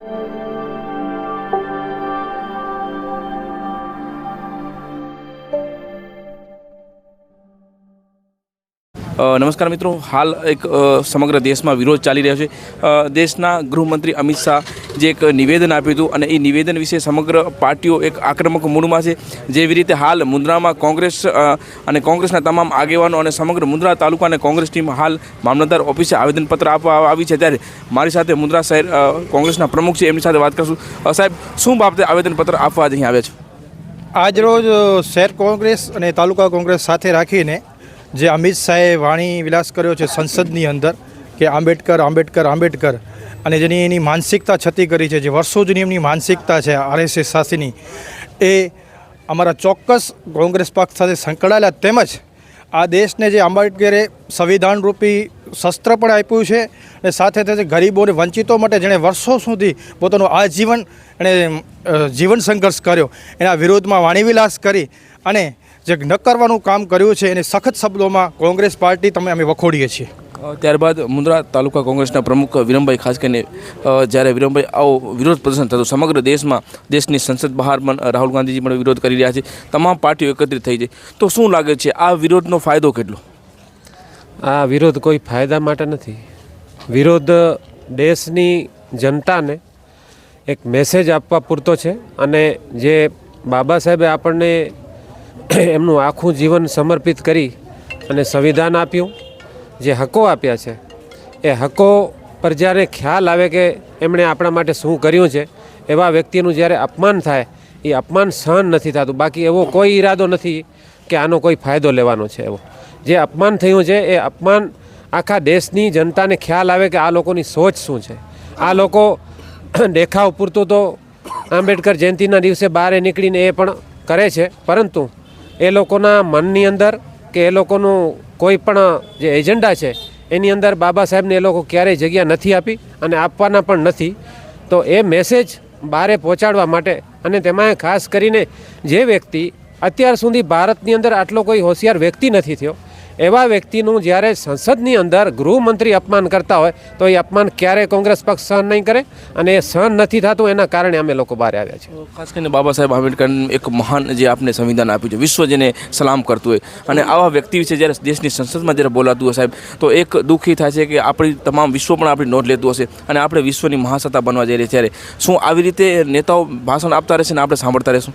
you નમસ્કાર મિત્રો. હાલ એક સમગ્ર દેશમાં વિરોધ ચાલી રહ્યો છે. દેશના ગૃહમંત્રી અમિત શાહ જે એક નિવેદન આપ્યું હતું અને એ નિવેદન વિશે સમગ્ર પાર્ટીઓ એક આક્રમક મૂડમાં છે. જેવી રીતે હાલ મુન્દ્રામાં કોંગ્રેસ અને કોંગ્રેસના તમામ આગેવાનો અને સમગ્ર મુન્દ્રા તાલુકા અને કોંગ્રેસ ટીમ હાલ મામલતદાર ઓફિસે આવેદનપત્ર આપવા આવી છે. ત્યારે મારી સાથે મુન્દ્રા શહેર કોંગ્રેસના પ્રમુખ છે. એમની સાથે વાત કરશું. સાહેબ, શું બાબતે આવેદનપત્ર આપવા અહીં આવ્યા છે? આજરોજ શહેર કોંગ્રેસ અને તાલુકા કોંગ્રેસ સાથે રાખીને જે અમિત શાહે વાણી વિલાસ કર્યો છે સંસદની અંદર કે આંબેડકર આંબેડકર આંબેડકર. અને જેની એની માનસિકતા છતી કરી છે, જે વર્ષો જૂની એમની માનસિકતા છે આરએસએસ સાથેની એ અમારા ચોક્કસ કોંગ્રેસ પક્ષ સાથે સંકળાયેલા તેમજ આ દેશને જે આંબેડકરે સંવિધાન રૂપી શસ્ત્ર પણ આપ્યું છે અને સાથે સાથે ગરીબો અને વંચિતો માટે જેણે વર્ષો સુધી પોતાનું આજીવન એણે જીવન સંઘર્ષ કર્યો. એના વિરોધમાં વાણીવિલાસ કરી અને જે ન કરવાનું કામ કર્યું છે એને સખત શબ્દોમાં કોંગ્રેસ પાર્ટી તમે અમે વખોડીએ છીએ. ત્યારબાદ મુન્દ્રા તાલુકા કોંગ્રેસના પ્રમુખ વિરમભાઈ ખાસ કરીને જ્યારે વિરમભાઈ આવો વિરોધ પ્રદર્શન થતું સમગ્ર દેશમાં દેશની સંસદ બહાર પણ રાહુલ ગાંધીજી પણ વિરોધ કરી રહ્યા છે. તમામ પાર્ટીઓ એકત્રિત થઈ છે. તો શું લાગે છે આ વિરોધનો ફાયદો કેટલો? આ વિરોધ કોઈ ફાયદા માટે નથી. વિરોધ દેશની જનતાને એક મેસેજ આપવા પૂરતો છે અને જે બાબા સાહેબે આપણને એમનું આખું જીવન સમર્પિત કરી અને સંવિધાન આપ્યું. જે હકો આપ્યા છે, એ હકો પર જ્યારે ખ્યાલ આવે કે એમણે આપણા માટે શું કર્યું છે, એવા વ્યક્તિનું જ્યારે અપમાન થાય, એ અપમાન સહન નથી થતું. બાકી એવો કોઈ ઈરાદો નથી કે આનો કોઈ ફાયદો લેવાનો છે એવો. જે અપમાન થયું છે, એ અપમાન આખા દેશની જનતાને ખ્યાલ આવે કે આ લોકોની સોચ શું છે. આ લોકો દેખાવ પૂરતું તો આંબેડકર જયંતિના દિવસે બહાર નીકળીને એ પણ કરે છે, પરંતુ એ લોકોના મનની અંદર કે એ લોકોનું કોઈ પણ જે એજન્ડા છે, એની અંદર બાબા સાહેબને એ લોકો ક્યારેય જગ્યા નથી આપી અને આપવાના પણ નથી. તો એ મેસેજ બહારે પહોંચાડવા માટે અને તેમાં ખાસ કરીને જે વ્યક્તિ અત્યાર સુધી ભારતની અંદર આટલો કોઈ હોશિયાર વ્યક્તિ નથી થયો એવા વ્યક્તિનું જ્યારે સંસદની અંદર ગૃહમંત્રી અપમાન કરતા હોય તો એ અપમાન ક્યારેય કોંગ્રેસ પક્ષ સહન નહીં કરે અને એ સહન નથી થતું એના કારણે અમે લોકો બહાર આવ્યા છીએ. ખાસ કરીને બાબા સાહેબ આંબેડકર એક મહાન જે આપને સંવિધાન આપ્યું છે વિશ્વ જેને સલામ કરતું હોય. અને આવા વ્યક્તિ વિશે જ્યારે દેશની સંસદમાં જ્યારે બોલાતું હોય સાહેબ તો એક દુઃખી થાય છે કે આપણી તમામ વિશ્વ પણ આપણી નોંધ લેતું હશે અને આપણે વિશ્વની મહાસત્તા બનવા જઈ રહી ત્યારે. શું આવી રીતે નેતાઓ ભાષણ આપતા રહેશે ને આપણે સાંભળતા રહેશું?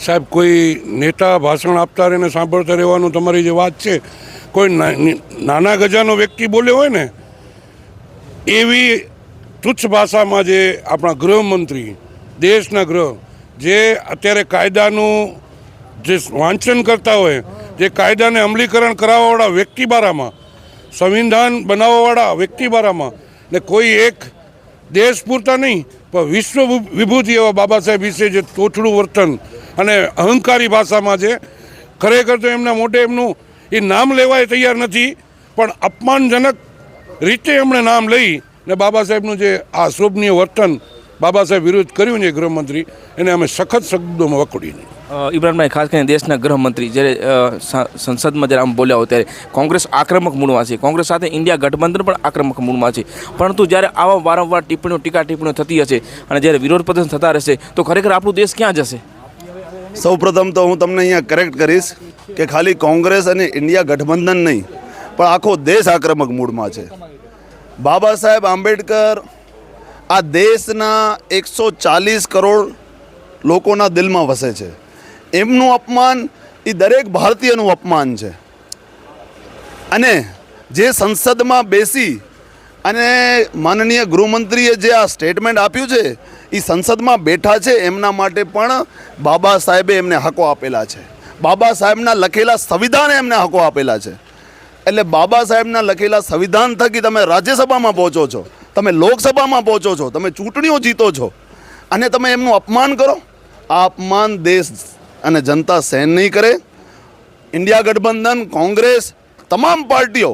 સાહેબ કોઈ નેતા ભાષણ આપતા રહીને સાંભળતા રહેવાનું તમારી જે વાત છે કોઈ નાના ગજાનો વ્યક્તિ બોલ્યો હોય ને, એવી તુચ્છ ભાષામાં જે આપણા ગૃહમંત્રી, દેશના ગૃહ, જે અત્યારે કાયદાનું જે વાંચન કરતા હોય, જે કાયદાને અમલીકરણ કરાવવાવાળા વ્યક્તિ બારામાં, સંવિધાન બનાવવાવાળા વ્યક્તિ બારામાં, ને કોઈ એક દેશ પૂરતા નહીં, પણ વિશ્વ વિભૂતિ એવા બાબા સાહેબ વિશે જે તોછડું વર્તન અને અહંકારી ભાષામાં છે ખરેખર તો એમના મોઢે એમનું એ નામ લેવાય તૈયાર નથી પણ અપમાનજનક રીતે એમણે નામ લઈ ને બાબા સાહેબનું જે આ શોભનીય વર્તન બાબા સાહેબ વિરુદ્ધ કર્યું છે ગૃહમંત્રી એને અમે સખત શબ્દોમાં વખોડીને ઇમરાનભાઈ ખાસ કરીને દેશના ગૃહમંત્રી જ્યારે સંસદમાં જ્યારે આમ બોલ્યા હોય ત્યારે કોંગ્રેસ આક્રમક મૂળમાં છે. કોંગ્રેસ સાથે ઇન્ડિયા ગઠબંધન પણ આક્રમક મૂળમાં છે. પરંતુ જ્યારે આવા વારંવાર ટિપ્પણીઓ ટીકા ટિપ્પણીઓ થતી હશે અને જ્યારે વિરોધ પ્રદર્શન થતા રહેશે તો ખરેખર આપણું દેશ ક્યાં જશે? સૌ પ્રથમ તો હું તમને અહીંયા કરેક્ટ કરીશ. કે ખાલી કોંગ્રેસ અને ઇન્ડિયા ગઠબંધન નહીં, પણ આખો દેશ આક્રમક મૂડમાં છે. બાબા સાહેબ આંબેડકર આ દેશના એકસો ચાલીસ કરોડ લોકોના દિલમાં વસે છે. એમનું અપમાન એ દરેક ભારતીયનું અપમાન છે. અને જે સંસદમાં બેસી અને માનનીય ગૃહમંત્રીએ જે આ સ્ટેટમેન્ટ આપ્યું છે એ સંસદમાં બેઠા છે, એમના માટે પણ બાબા સાહેબે એમને હકો આપેલા છે. બાબા સાહેબના લખેલા સંવિધાને એમને હકો આપેલા છે. એટલે બાબા સાહેબના લખેલા સંવિધાન થકી તમે રાજ્યસભામાં પહોંચો છો, તમે લોકસભામાં પહોંચો છો, તમે ચૂંટણીઓ જીતો છો, અને તમે એમનું અપમાન કરો. આ અપમાન દેશ અને જનતા સહન નહીં કરે. ઇન્ડિયા ગઠબંધન, કોંગ્રેસ તમામ પાર્ટીઓ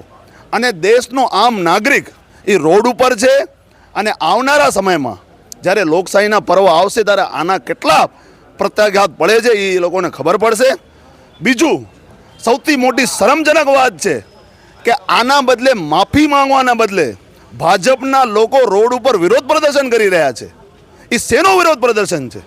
અને દેશનો આમ નાગરિક એ રોડ ઉપર છે અને આવનારા સમયમાં જ્યારે લોકશાહીના પર્વ આવશે ત્યારે આના કેટલા પ્રત્યાઘાત પડે છે એ લોકોને ખબર પડશે. બીજું સૌથી મોટી શરમજનક વાત છે કે આના બદલે માફી માંગવાના બદલે ભાજપના લોકો રોડ ઉપર વિરોધ પ્રદર્શન કરી રહ્યા છે. એ શેનો વિરોધ પ્રદર્શન છે?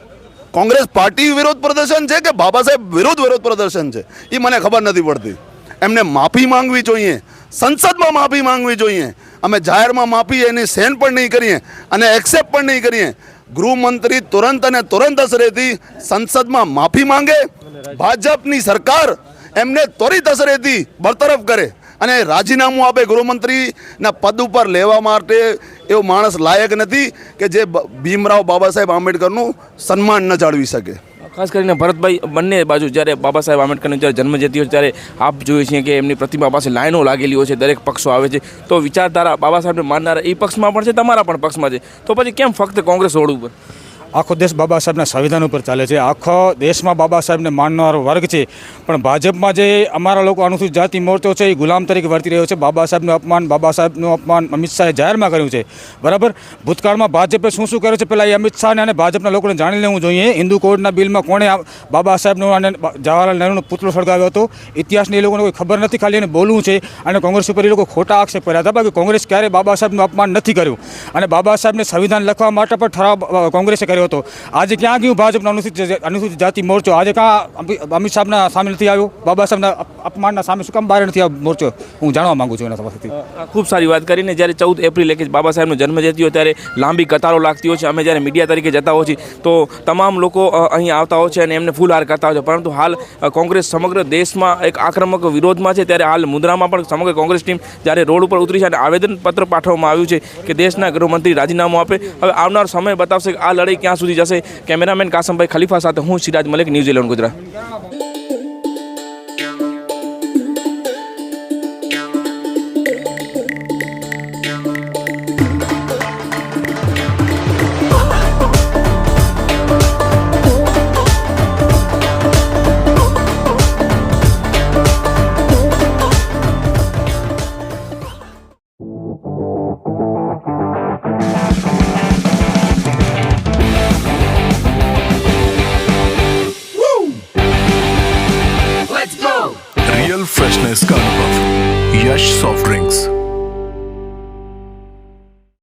કોંગ્રેસ પાર્ટી વિરોધ પ્રદર્શન છે કે બાબા સાહેબ વિરોધ વિરોધ પ્રદર્શન છે? એ મને ખબર નથી પડતી. એમને માફી માંગવી જોઈએ. સંસદમાં માફી માંગવી જોઈએ. અમે જાહેરમાં માફી એની સેન પણ નહીં કરીએ અને એક્સેપ્ટ પણ નહીં કરીએ. ગૃહમંત્રી તુરંત અને તુરંત અસરેથી સંસદમાં માફી માંગે. ભાજપની સરકાર એમને ત્વરિત અસરેથી બરતરફ કરે અને રાજીનામું આપે ગૃહમંત્રીના પદ ઉપર લેવા માટે એવો માણસ લાયક નથી કે જે ભીમરાવ બાબા સાહેબ આંબેડકરનું સન્માન ન જાળવી શકે. ખાસ કરીને ભરતભાઈ બંને બાજુ જ્યારે બાબા સાહેબ આંબેડકરની જ્યારે જન્મ જતી હોય ત્યારે આપ જોઈએ છીએ કે એમની પ્રતિમા પાસે લાઈનો લાગેલી હોય છે, દરેક પક્ષો આવે છે. તો વિચારધારા બાબા સાહેબને માનનારા એ પક્ષમાં પણ છે, તમારા પણ પક્ષમાં છે. તો પછી કેમ ફક્ત કોંગ્રેસ રોડ ઉપર? આખો દેશ બાબા સાહેબના સંવિધાન ઉપર ચાલે છે. આખો દેશમાં બાબા સાહેબને માનનારો વર્ગ છે. પણ ભાજપમાં જે અમારા લોકો અનુસૂચિત જાતિ મોરચો છે, એ ગુલામ તરીકે વર્તી રહ્યો છે. બાબા સાહેબનું અપમાન, બાબા સાહેબનું અપમાન અમિત શાહે જાહેરમાં કર્યું છે. બરાબર? ભૂતકાળમાં ભાજપે શું શું કર્યું છે? પહેલાં એ અમિત શાહને અને ભાજપના લોકોને જાણી લેવું જોઈએ. હિન્દુ કોડના બિલમાં કોણે બાબા સાહેબનું અને જવાહરલાલ નહેરુનો પુતળો સળગાવ્યો હતો? ઇતિહાસની એ લોકોને કોઈ ખબર નથી ખાલી એને બોલવું છે અને કોંગ્રેસ ઉપર એ લોકો ખોટા આક્ષેપ કર્યા હતા. બાકી કોંગ્રેસ ક્યારેય બાબા સાહેબનું અપમાન નથી કર્યું. અને બાબા સાહેબને સંવિધાન લખવા માટે પણ ઠરાવ કોંગ્રેસે કર્યો હતો. આજે ક્યાં ગયું? ભાજપનો અનુસૂચિત અનુસૂચિત જાતિ મોરચો. આજે ક્યાં અમિત શાહના સામે નથી આવ્યો? બાબા સાહેબના અપમાનના સામે શું કામ બહાર નથી આવ્યો મોરચો? હું જાણવા માંગુ છું એના પાસેથી. ખૂબ સારી વાત કરીને જ્યારે ચૌદ એપ્રિલે કે બાબા સાહેબનો જન્મ જતી હોય ત્યારે લાંબી કતારો લાગતી હોય છે. અમે જ્યારે મીડિયા તરીકે જતા હોય છીએ, તો તમામ લોકો અહીં આવતા હોય છે અને એમને ફૂલહાર કરતા હોય છે. પરંતુ હાલ કોંગ્રેસ સમગ્ર દેશમાં એક આક્રમક વિરોધમાં છે. ત્યારે હાલ મુદ્રામાં પણ સમગ્ર કોંગ્રેસ ટીમ જ્યારે રોડ ઉપર ઉતરી છે અને આવેદનપત્ર પાઠવવામાં આવ્યું છે કે દેશના ગૃહમંત્રી રાજીનામું આપે. હવે આવનાર સમય બતાવશે કે આ લડાઈ ક્યાં સુધી જશે કેમેરામેન કાસમભાઈ ખલીફા સાથે હું Siraj Malik New Zealand Gujarat. fresh soft drinks.